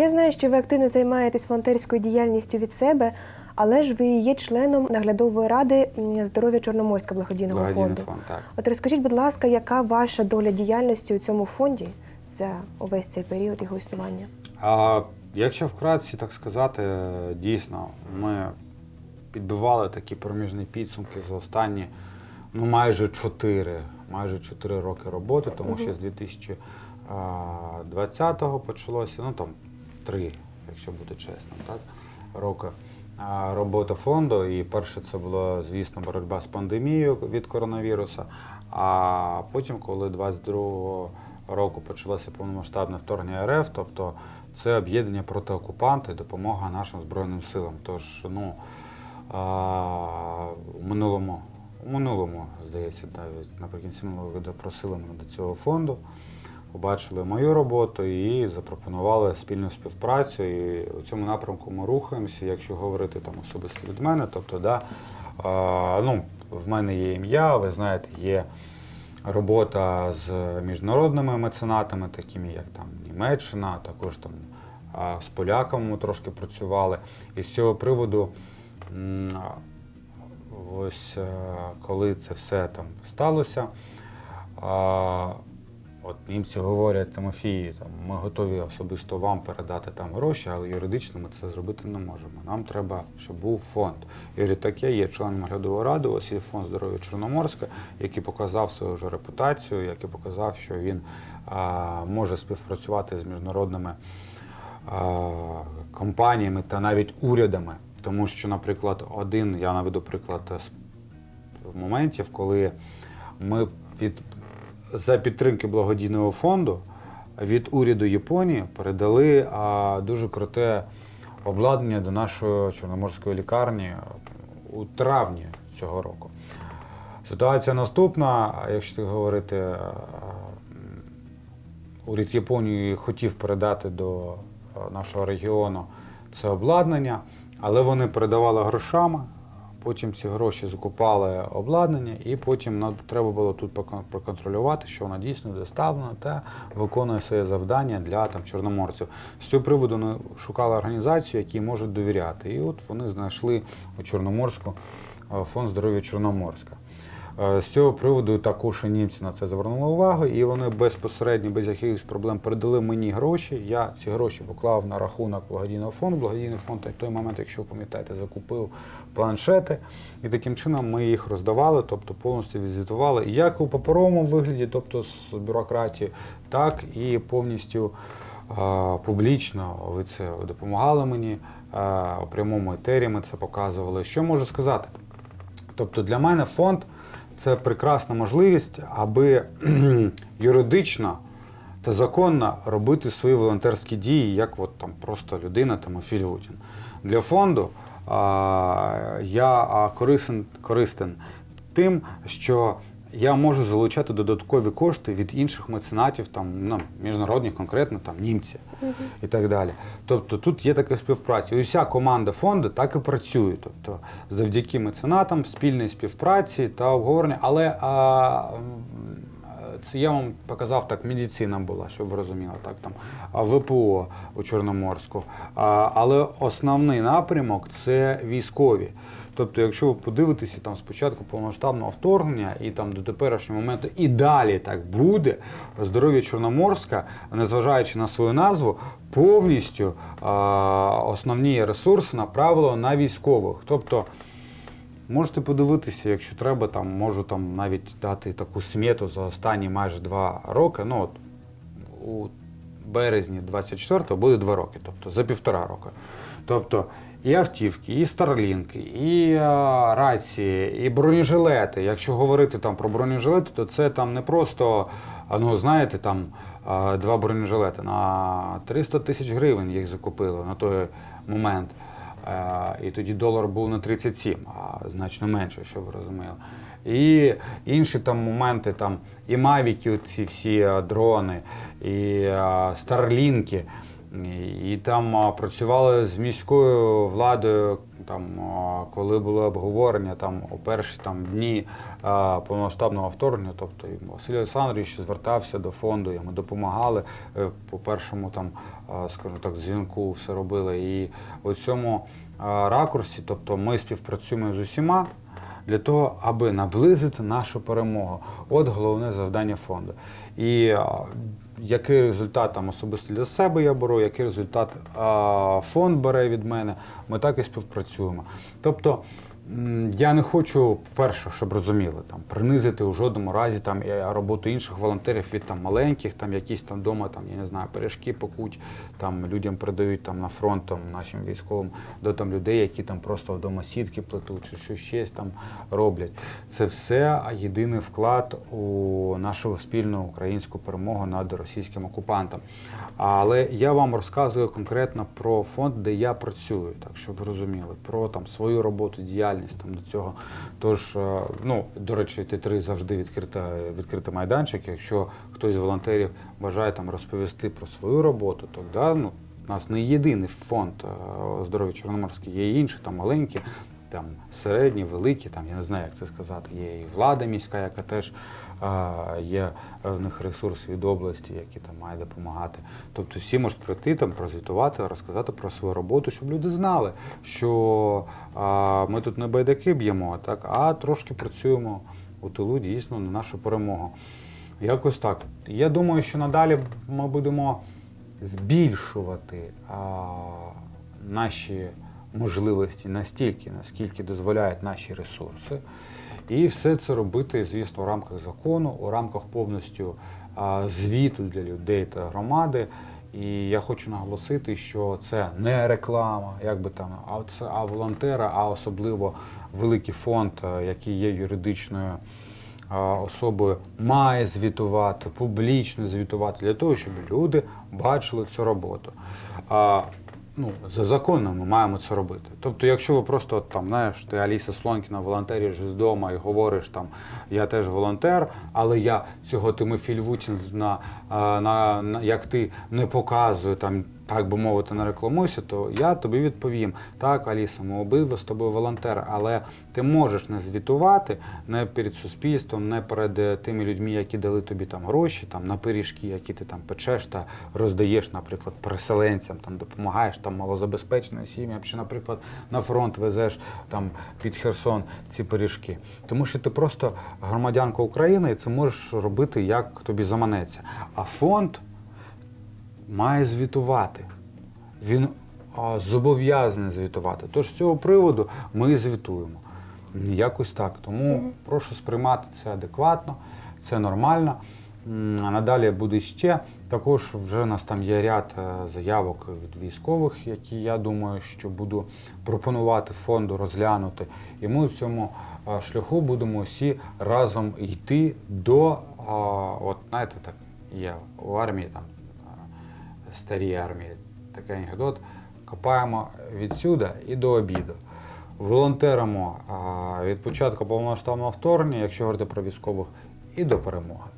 Я знаю, що ви активно займаєтесь волонтерською діяльністю від себе, але ж ви є членом наглядової ради здоров'я Чорноморська благодійного Благодійний фонду. фонд, так. От розкажіть, будь ласка, яка ваша доля діяльності у цьому фонді за увесь цей період його існування? А якщо вкратці так сказати, дійсно, ми підбивали такі проміжні підсумки за останні ну, майже 4, майже 4 роки роботи, тому що з 2020-го почалося, ну там 3, якщо бути чесним, так, роки а, роботи фонду. І перше це було, звісно, боротьба з пандемією від коронавіруса. А потім, коли 22-го року почалося повномасштабне вторгнення РФ, тобто це об'єднання проти окупанта і допомога нашим Збройним силам. Тож, ну, у минулому, у минулому, здається, навіть наприкінці минулого року запросили мене до цього фонду, побачили мою роботу і запропонували спільну співпрацю. І у цьому напрямку ми рухаємося, якщо говорити там особисто від мене. Тобто, да, а, ну, в мене є ім'я, ви знаєте, є робота з міжнародними меценатами, такими як там Німеччина, також там з поляками ми трошки працювали. І з цього приводу, ось е, коли це все там сталося, от німці говорять Тимофій, там, ми готові особисто вам передати там гроші, але юридично ми це зробити не можемо. Нам треба, щоб був фонд. Я говорю, так я є членом наглядової ради, ось є фонд здоров'я Чорноморська, який показав свою вже репутацію, який показав, що він а, може співпрацювати з міжнародними а, компаніями та навіть урядами. Тому що, наприклад, один, я наведу приклад з моментів, коли ми від за підтримки благодійного фонду від уряду Японії передали а, дуже круте обладнання до нашої чорноморської лікарні у травні цього року. Ситуація наступна, якщо говорити, уряд Японії хотів передати до нашого регіону це обладнання, але вони передавали грошами. Потім ці гроші закупали обладнання, і потім нам треба було тут проконтролювати, що вона дійсно доставлена та виконує своє завдання для там чорноморців. З цього приводу ми шукали організацію, якій можуть довіряти. І от вони знайшли у Чорноморську е, фонд здоров'я Чорноморська. Е, З цього приводу також і німці на це звернули увагу, і вони безпосередньо, без якихось проблем передали мені гроші. Я ці гроші поклав на рахунок благодійного фонду. Благодійний фонд на той момент, якщо ви пам'ятаєте, закупив планшети, і таким чином ми їх роздавали, тобто повністю візитували як у паперовому вигляді, тобто з бюрократії, так і повністю а, публічно. Ви це допомагали мені а, у прямому етері. Ми це показували. Що можу сказати? Тобто для мене фонд це прекрасна можливість, аби юридично та законно робити свої волонтерські дії, як от там просто людина Тимофій Лютін. Для фонду а, я корисен, користен тим, що я можу залучати додаткові кошти від інших меценатів, там, ну, міжнародних, конкретно там німці і так далі. Тобто тут є така співпраця. І Уся команда фонду так і працює. Тобто завдяки меценатам, спільної співпраці та обговорення. Але а, це я вам показав так, медицина була, щоб ви розуміли, так там ВПО у Чорноморську. А, але основний напрямок це військові. Тобто, якщо ви подивитеся там спочатку повномасштабного вторгнення і там до теперішнього моменту, і далі так буде, здоров'я Чорноморська, незважаючи на свою назву, повністю а, основні ресурси направило на військових. Тобто, Можете подивитися, якщо треба, там можу там навіть дати таку смету за останні майже два роки. Ну от у березні 24-го буде два роки, тобто за півтора року. Тобто і автівки, і старлінки, і а, рації, і бронежилети. Якщо говорити там про бронежилети, то це там не просто, ну знаєте, там а, два бронежилети на 300 тисяч гривень їх закупили на той момент. Е, І тоді долар був на 37, а значно менше, щоб ви розуміли. І інші там моменти, там і мавіки, ці всі е, дрони, і е, старлінки. І, там працювали з міською владою, там, коли були обговорення там, у перші там, дні повномасштабного вторгнення. Тобто Василь Олександрович звертався до фонду, йому допомагали е, по першому там, скажу так, дзвінку все робили. І у цьому ракурсі, тобто ми співпрацюємо з усіма для того, аби наблизити нашу перемогу. От головне завдання фонду. І який результат там особисто для себе я беру, який результат а, фонд бере від мене, ми так і співпрацюємо. Тобто я не хочу, перше, щоб розуміли, там принизити у жодному разі там роботу інших волонтерів від там маленьких, там якісь там вдома, там я не знаю, пиріжки пекуть, там людям передають там на фронт там, нашим військовим, до там людей, які там просто вдома сітки плетуть чи щось щось там роблять. Це все єдиний вклад у нашу спільну українську перемогу над російським окупантом. Але я вам розказую конкретно про фонд, де я працюю, так щоб ви розуміли, про там свою роботу, діяльність там до цього. Тож, е, ну до речі, Т3 завжди відкрита відкритий майданчик. Якщо хтось з волонтерів бажає там розповісти про свою роботу, то да, ну, у нас не єдиний фонд е, здоров'я Чорноморський, є інші там маленькі, там середні, великі, там я не знаю, як це сказати. Є і влада міська, яка теж е, є в них ресурс від області, які там має допомагати. Тобто всі можуть прийти там, прозвітувати, розказати про свою роботу, щоб люди знали, що е, ми тут не байдаки б'ємо, так, а трошки працюємо у тилу дійсно на нашу перемогу. Якось так. Я думаю, що надалі ми будемо збільшувати а, наші можливості настільки, наскільки дозволяють наші ресурси. І все це робити, звісно, у рамках закону, у рамках повністю а, звіту для людей та громади. І я хочу наголосити, що це не реклама, як би там, а це а волонтера, а особливо великий фонд, який є юридичною особою, має звітувати, публічно звітувати для того, щоб люди бачили цю роботу. Ну, за законом ми маємо це робити. Тобто, якщо ви просто от, там, знаєш, ти Аліса Слонкіна волонтеріш з дому і говориш там, я теж волонтер, але я цього Тимофій Львутін, на, на, на, як ти не показує там. Так би мовити, не рекламуйся, то я тобі відповім: так, Аліса, ми обидва з тобою волонтери, але ти можеш не звітувати не перед суспільством, не перед е, тими людьми, які дали тобі там гроші, там на пиріжки, які ти там печеш та роздаєш, наприклад, переселенцям, там допомагаєш там малозабезпеченим сім'ям, чи, наприклад, на фронт везеш там під Херсон ці пиріжки. Тому що ти просто громадянка України і це можеш робити як тобі заманеться. А фонд має звітувати. Він зобов'язаний звітувати. Тож з цього приводу ми і звітуємо. Якось так. Тому прошу сприймати це адекватно, це нормально. А надалі буде ще. Також вже у нас там є ряд е, заявок від військових, які я думаю, що буду пропонувати фонду розглянути. І ми в цьому е, шляху будемо всі разом йти до, от знаєте, так є у армії там е, старій армії такий анекдот. Копаємо відсюди і до обіду. Волонтеримо від початку повномасштабного вторгнення, якщо говорити про військових, і до перемоги.